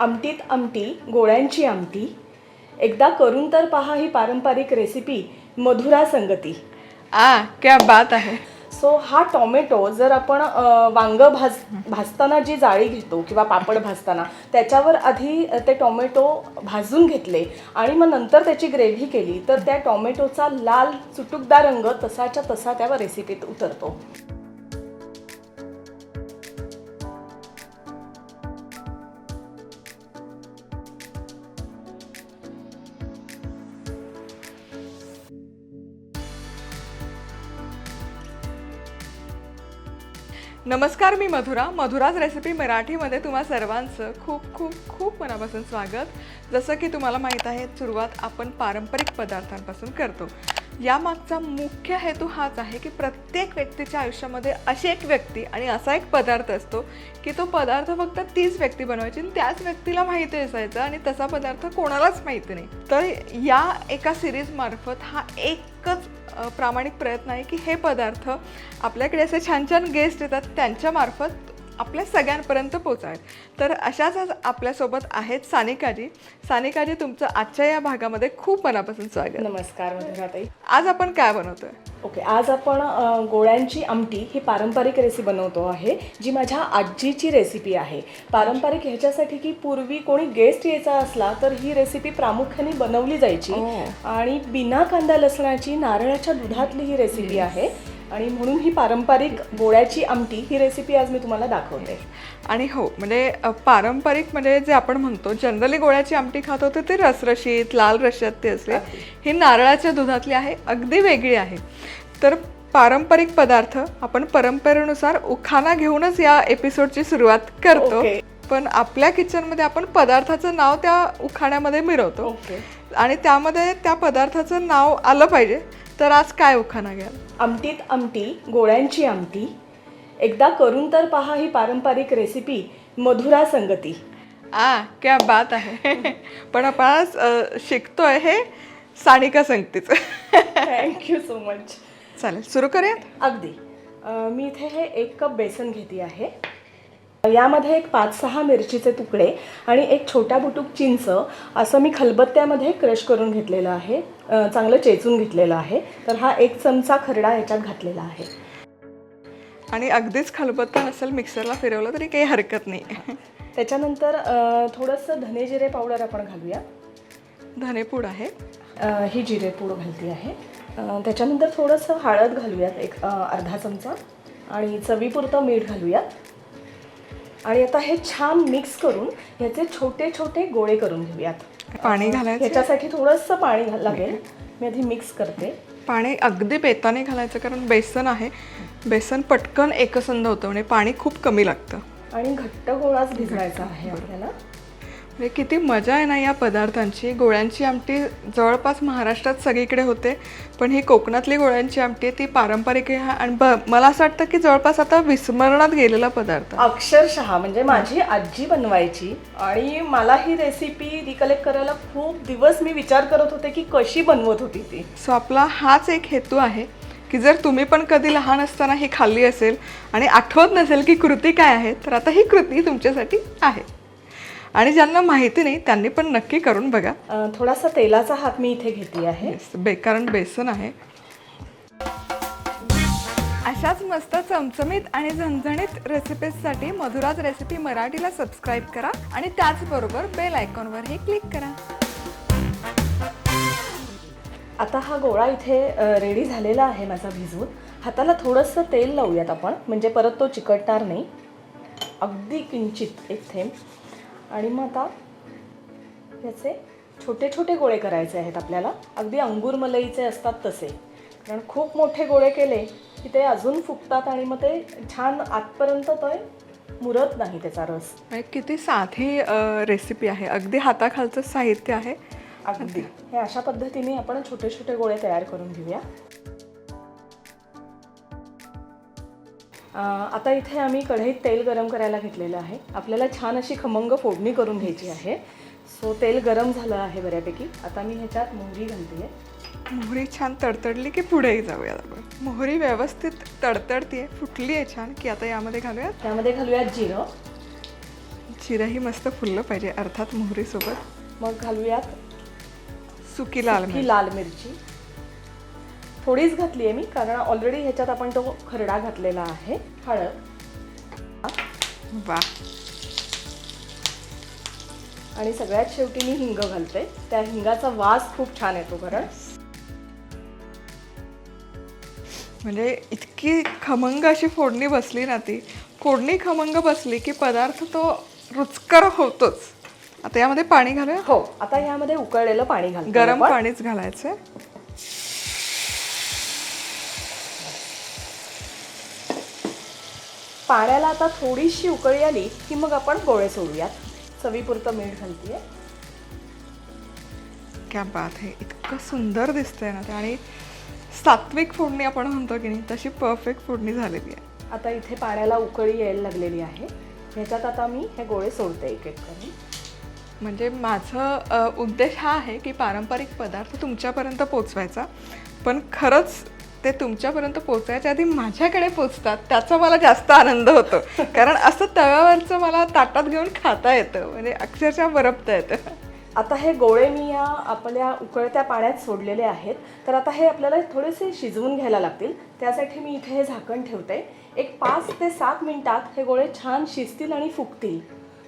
आमटीत आमटी गोळ्यांची आमटी. एकदा करून तर पहा ही पारंपरिक रेसिपी मधुरा संगती. आ क्या बात आहे. सो हा टॉमॅटो जर आपण वांग भाज भाजताना जी जाळी घेतो किंवा पापड भाजताना त्याच्यावर आधी ते टॉमॅटो भाजून घेतले आणि मग नंतर त्याची ग्रेव्ही केली तर त्या टॉमॅटोचा लाल चुटुकदार रंग तसाच्या तसा त्या रेसिपीत उतरतो. नमस्कार मी मधुरा. मधुराज रेसिपी मराठीमध्ये तुम्हा सर्वांचं खूप खूप खूप मनापासून स्वागत. जसं की तुम्हाला माहीत आहे सुरुवात आपण पारंपरिक पदार्थांपासून करतो. यामागचा मुख्य हेतू हाच आहे की प्रत्येक व्यक्तीच्या आयुष्यामध्ये अशी एक व्यक्ती आणि असा एक पदार्थ असतो की तो पदार्थ फक्त तीच व्यक्ती बनवायची आणि त्याच व्यक्तीला माहिती असायचं आणि तसा पदार्थ कोणालाच माहिती नाही. तर या एका सिरीजमार्फत हा एकच प्रामाणिक प्रयत्न आहे की हे पदार्थ आपल्याकडे असे छान छान गेस्ट येतात त्यांच्यामार्फत आपल्या सगळ्यांपर्यंत पोचावेत तर अशाच आज आपल्यासोबत आहेत सानिकाजी. सानिकाजी तुमचं आजच्या या भागामध्ये खूप मनापासून स्वागत. नमस्कार मधुराताई. आज आपण काय बनवतोय? ओके आज आपण गोळ्यांची आमटी ही पारंपरिक रेसिपी बनवतो आहे जी माझ्या आजीची रेसिपी आहे. पारंपरिक ह्याच्यासाठी की पूर्वी कोणी गेस्ट यायचा असला तर ही रेसिपी प्रामुख्याने बनवली जायची. ओ. आणि बिना कांदा लसणाची नारळाच्या दुधातली ही रेसिपी आहे. आणि म्हणून ही पारंपरिक गोळ्याची आमटी ही रेसिपी आज मी तुम्हाला दाखवते. आणि हो म्हणजे पारंपरिक म्हणजे जे आपण म्हणतो जनरली गोळ्याची आमटी खात होते ते रसरशीत लाल रश्यात असते ही नारळाच्या दुधातली आहे अगदी वेगळी आहे. तर पारंपरिक पदार्थ आपण परंपरेनुसार उखाणा घेऊनच या एपिसोडची सुरुवात करतो. ओके. पण आपल्या किचनमध्ये आपण पदार्थाचं नाव त्या उखाण्यामध्ये मिरवतो. ओके. आणि त्यामध्ये त्या पदार्थाचं नाव आलं पाहिजे. तर आज काय उखाणा घ्याल? आमटीत आमटी गोळ्यांची आमटी. एकदा करून तर पहा ही पारंपरिक रेसिपी मधुरा संगती. आ क्या बात आहे. पण आपण आज अ, शिकतोय हे सानिका संगतीचं. थँक्यू सो मच चालेल सुरू करूयात? अगदी. अ, मी इथे हे एक कप बेसन घेते आहे. यामध्ये एक पाच सहा मिरचीचे तुकडे आणि एक छोटा बुटूक चिंच असं मी खलबत्त्यामध्ये क्रश करून घेतलेलं आहे. चांगलं चेचून घेतलेलं आहे. तर हा एक चमचा खरडा याच्यात घातलेला आहे. आणि अगदीच खलबत्ता नसेल मिक्सरला फिरवलं तरी काही हरकत नाही. त्याच्यानंतर थोडंसं धने जिरे पावडर आपण घालूया. धनेपूड आहे. ही जिरे पूड घालते आहे. त्याच्यानंतर थोडंसं हळद घालूयात एक अर्धा चमचा. आणि चवीपुरतं मीठ घालूयात. आणि आता हे छान मिक्स करून ह्याचे छोटे छोटे गोळे करून घेऊयात. पाणी घालायचं? ह्याच्यासाठी थोडंसं पाणी घाल- लागेल. मी आधी मिक्स करते. पाणी अगदी पेताने घालायचं कारण बेसन आहे. बेसन पटकन एकसंध होतं म्हणजे पाणी खूप कमी लागतं. आणि घट्ट गोळाच भिजवायचा आहे आपल्याला. म्हणजे किती मजा आहे ना या पदार्थांची. गोळ्यांची आमटी जवळपास महाराष्ट्रात सगळीकडे होते पण ही कोकणातली गोळ्यांची आमटी आहे ती पारंपरिक आहे. आणि ब मला असं वाटतं की जवळपास आता विस्मरणात गेलेला पदार्थ. अक्षरशः म्हणजे माझी आजी बनवायची आणि मला ही रेसिपी रिकलेक्ट करायला खूप दिवस मी विचार करत होते की कशी बनवत होती ती. सो आपला हाच एक हेतू आहे की जर तुम्ही पण कधी लहान असताना ही खाल्ली असेल आणि आठवत नसेल की कृती काय आहे तर आता ही कृती तुमच्यासाठी आहे. आणि ज्यांना माहिती नाही त्यांनी पण नक्की करून बघा. थोडासा तेलाचा हात मी इथे घेतली आहे. बे कारण बेसन आहे. अशाच मस्त चमचमीत आणि झणझणीत रेसिपीजसाठी मधुराज रेसिपी मराठीला सबस्क्राईब करा आणि त्याचबरोबर बेल आयकॉनवरही क्लिक करा. आता हा गोळा इथे रेडी झालेला आहे माझा भिजवून. हाताला थोडंसं तेल लावूयात आपण म्हणजे परत तो चिकटणार नाही. अगदी किंचित एक थेंब. आणि मग आता याचे छोटे छोटे गोळे करायचे आहेत आपल्याला. अगदी अंगूर मलईचे असतात तसे. कारण खूप मोठे गोळे केले की ते अजून फुगतात आणि मग ते छान आतपर्यंत ते मुरत नाही त्याचा रस. म्हणजे किती साधी रेसिपी आहे. अगदी हाताखालचं साहित्य आहे. अगदी. हे अशा पद्धतीने आपण छोटे छोटे गोळे तयार करून घेऊया. आता इथे आम्ही कढईत तेल गरम करायला घेतलेलं आहे. आपल्याला छान अशी खमंग फोडणी करून घ्यायची आहे. सो तेल गरम झालं आहे बऱ्यापैकी. आता मी ह्याच्यात मोहरी घालते. मोहरी छान तडतडली की पुढेही जाऊयात आपण. मोहरी व्यवस्थित तडतडतीये फुटली आहे छान की आता यामध्ये घालूयात? त्यामध्ये घालूयात जिरं. जिरंही मस्त फुललं पाहिजे अर्थात मोहरीसोबत. मग घालूयात सुकी लाल मिरची. लाल मिरची. थोडीच घातली आहे मी कारण ऑलरेडी ह्याच्यात आपण तो खरडा घातलेला आहे हळद. वा. आणि सगळ्यात शेवटी मी हिंग घालते. त्या हिंगाचा वास खूप छान येतो कारण म्हणजे इतकी खमंग अशी फोडणी बसली ना ती. फोडणी खमंग बसली की पदार्थ तो रुचकर होतोच. आता यामध्ये पाणी घालूया? हो आता ह्यामध्ये उकळलेलं पाणी घालतो गरम. पाणीच घालायचं पाण्याला आता थोडीशी उकळी आली की मग आपण गोळे सोडूयात. चवीपुरतं मीठ घालतीये. क्या बात आहे इतकं सुंदर दिसतंय ना ते. आणि सात्विक फोडणी आपण म्हणतो की नाही तशी परफेक्ट फोडणी झालेली आहे. आता इथे पाण्याला उकळी यायला लागलेली आहे. ह्याच्यात आता मी हे गोळे सोडते एक एक करून. म्हणजे माझं उद्देश हा आहे की पारंपरिक पदार्थ तुमच्यापर्यंत पोचवायचा. पण खरंच ते तुमच्यापर्यंत पोचवायच्या आधी माझ्याकडे पोचतात त्याचा मला जास्त आनंद होतो. कारण असं तव्यावरचं मला ताटात घेऊन खाता येतं. म्हणजे अक्षरशः बरपता येतं. आता हे गोळे मी या आपल्या उकळत्या पाण्यात सोडलेले आहेत. तर आता हे आपल्याला थोडेसे शिजवून घ्यायला लागतील. त्यासाठी मी इथे हे झाकण ठेवते. एक पाच ते सात मिनिटात हे गोळे छान शिजतील आणि फुगतील.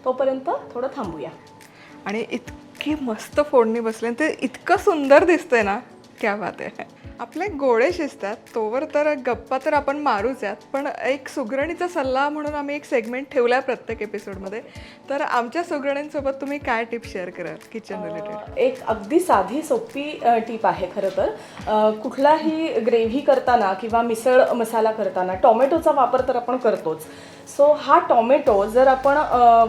तोपर्यंत थोडं थांबूया. आणि इतकी मस्त फोडणी बसली आणि ते इतकं सुंदर दिसतंय ना. क्या बात आहे. आपले गोळे शिजतात तोवर तर गप्पा तर आपण मारूच यात. पण एक सुगरणीचा सल्ला म्हणून आम्ही एक सेगमेंट ठेवला आहे प्रत्येक एपिसोडमध्ये तर आमच्या सुगरणींसोबत तुम्ही काय टिप शेअर कराल किचन रिलेटेड एक अगदी साधी सोपी टीप आहे खरं तर. कुठलाही ग्रेव्ही करताना किंवा मिसळ मसाला करताना टोमॅटोचा वापर तर आपण करतोच. सो हा टोमॅटो जर आपण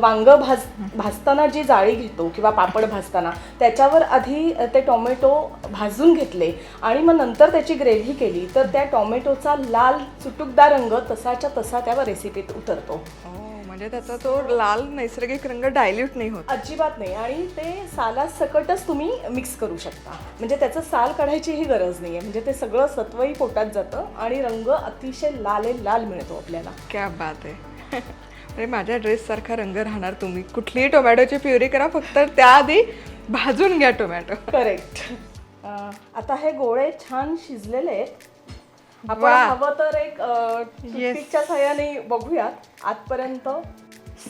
वांग भाज भाजताना जी जाळी घेतो किंवा पापड भाजताना त्याच्यावर आधी ते टोमॅटो भाजून घेतले आणि मग नंतर त्याची ग्रेव्ही केली तर त्या टोमॅटोचा लाल चुटुकदार रंग तसाच्या तसा त्या रेसिपीत उतरतो. हो म्हणजे त्याचा तो लाल नैसर्गिक रंग डायल्यूट नाही होत. अजिबात नाही आणि ते साला सकटच तुम्ही मिक्स करू शकता. म्हणजे त्याचं साल काढायचीही गरज नाही आहे म्हणजे ते सगळं सत्वही पोटात जातं आणि रंग अतिशय लाल लाल मिळतो आपल्याला. क्या बात आहे. अरे माझ्या ड्रेससारखा रंग राहणार तुम्ही. कुठलीही टोमॅटोची प्युरी करा फक्त त्याआधी भाजून घ्या टोमॅटो. करेक्ट आता हे गोळे छान शिजलेले आहेत. आपण वा. हवं तर एक टूथपिकच्या सहाय्याने बघूयात. आतपर्यंत.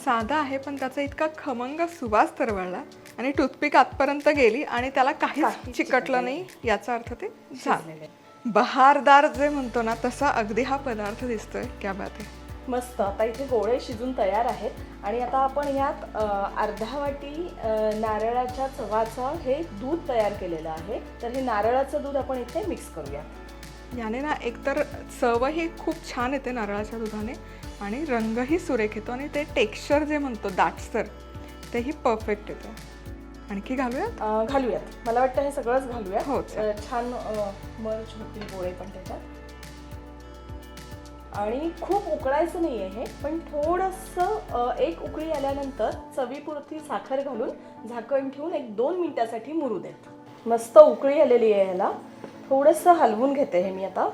साधा आहे पण त्याचा इतका खमंग सुवास तरवळला. आणि टूथपिक आतपर्यंत गेली आणि त्याला काहीच काहीच चिकटलं नाही. याचा अर्थ ते झालं शिजलेले. बहारदार जे म्हणतो ना तसा अगदी हा पदार्थ दिसतोय. क्या बात आहे. मस्त. आता इथे गोळे शिजून तयार आहेत. आणि आता आपण यात अर्धा वाटी नारळाच्या चवाचं हे दूध तयार केलेलं आहे. तर हे नारळाचं दूध आपण इथे मिक्स करूया. याने ना एकतर चवही खूप छान येते नारळाच्या दुधाने आणि रंगही सुरेख येतो आणि ते टेक्स्चर जे म्हणतो दाटसर तेही परफेक्ट येतं. आणखी घालूयात? घालूयात. मला वाटतं हे सगळंच घालूयात. हो, छान मर्च होतील गोळे पण त्याच्यात. आणि खूप उकळायचं नाही आहे हे पण थोडंसं एक उकळी आल्यानंतर चवीपुरती साखर घालून झाकण ठेवून एक दोन मिनटासाठी मुरू देत मस्त उकळी आलेली आहे ह्याला. थोडंसं हलवून घेते हे मी आता.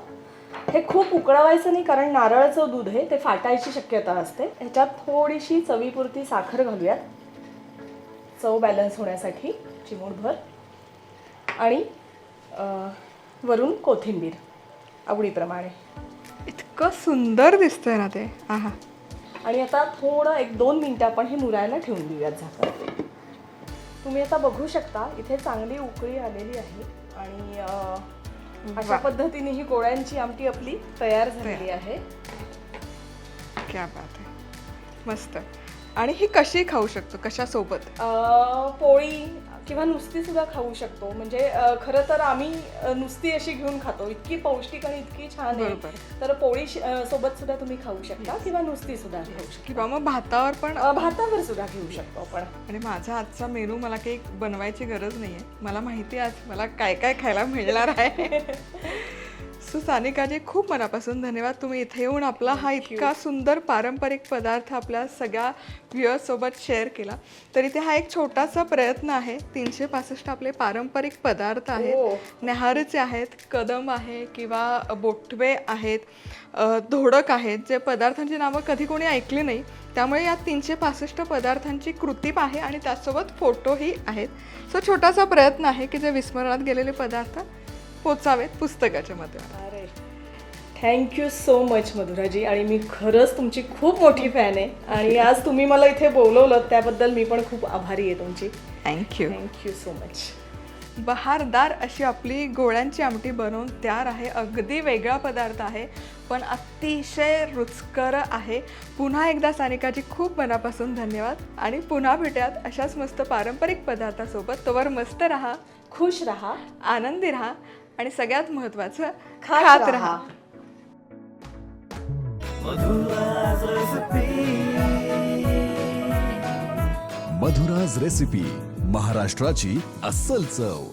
हे खूप उकळवायचं नाही कारण नारळाचं दूध आहे ते फाटायची शक्यता असते. ह्याच्यात थोडीशी चवीपुरती साखर घालूयात. चव बॅलन्स होण्यासाठी चिमूटभर. आणि वरून कोथिंबीर आवडीप्रमाणे. इतकं सुंदर दिसतंय ना ते. आहा. आणि आता थोडं एक दोन मिनटं आपण हे मुरायला ठेवून देऊयात झाकण. तुम्ही आता बघू शकता इथे चांगली उकळी आलेली आहे आणि अशा. पद्धतीने ही गोळ्यांची आमटी आपली तयार झालेली आहे. क्या बात आहे. मस्त. आणि ही कशी खाऊ शकतो? कशासोबत? पोळी किंवा नुसती सुद्धा खाऊ शकतो. म्हणजे खरं तर आम्ही नुसती अशी घेऊन खातो. इतकी पौष्टिक आणि इतकी छान. आहे. तर पोळी सोबत सुद्धा तुम्ही खाऊ शकता किंवा नुसती सुद्धा खाऊ शकता. किंवा मग भातावर पण भातावर सुद्धा घेऊ शकतो आपण. आणि माझा आजचा मेनू मला काही बनवायची गरज नाही आहे मला माहिती आहे आज मला काय काय खायला मिळणार आहे. सो सानिकाजी खूप मनापासून धन्यवाद. तुम्ही इथे येऊन आपला हा इतका सुंदर पारंपरिक पदार्थ आपल्या सगळ्या व्ह्युअर्ससोबत शेअर केला. तर इथे हा एक छोटासा प्रयत्न आहे. तीनशे पासष्ट आपले पारंपरिक पदार्थ हो. आहेत नेहारचे आहेत कदम आहे किंवा बोटवे आहेत धोडक आहेत जे पदार्थांची नावं कधी कोणी ऐकली नाही. त्यामुळे या तीनशे पासष्ट पदार्थांची कृतीप आहे आणि त्यासोबत फोटोही आहेत. सो छोटासा प्रयत्न आहे की जे विस्मरणात गेलेले पदार्थ पोचावेत पुस्तकाच्या माध्यमातून. अरे थँक्यू सो मच मधुराजी. आणि मी खरंच तुमची खूप मोठी फॅन आहे. आणि आज तुम्ही मला इथे बोलवलं त्याबद्दल मी पण खूप आभारी आहे तुमची. Thank you thank you so much बहारदार अशी आपली गोळ्यांची आमटी बनवून तयार आहे. अगदी वेगळा पदार्थ आहे पण अतिशय रुचकर आहे. पुन्हा एकदा सानिकाची खूप मनापासून धन्यवाद. आणि पुन्हा भेटूयात अशाच मस्त पारंपरिक पदार्थासोबत. तोवर मस्त राहा. खुश रहा. आनंदी राहा. आणि सगळ्यात महत्त्वाचं खात. राहा. मधुराज रेसिपी महाराष्ट्राची अस्सल चव.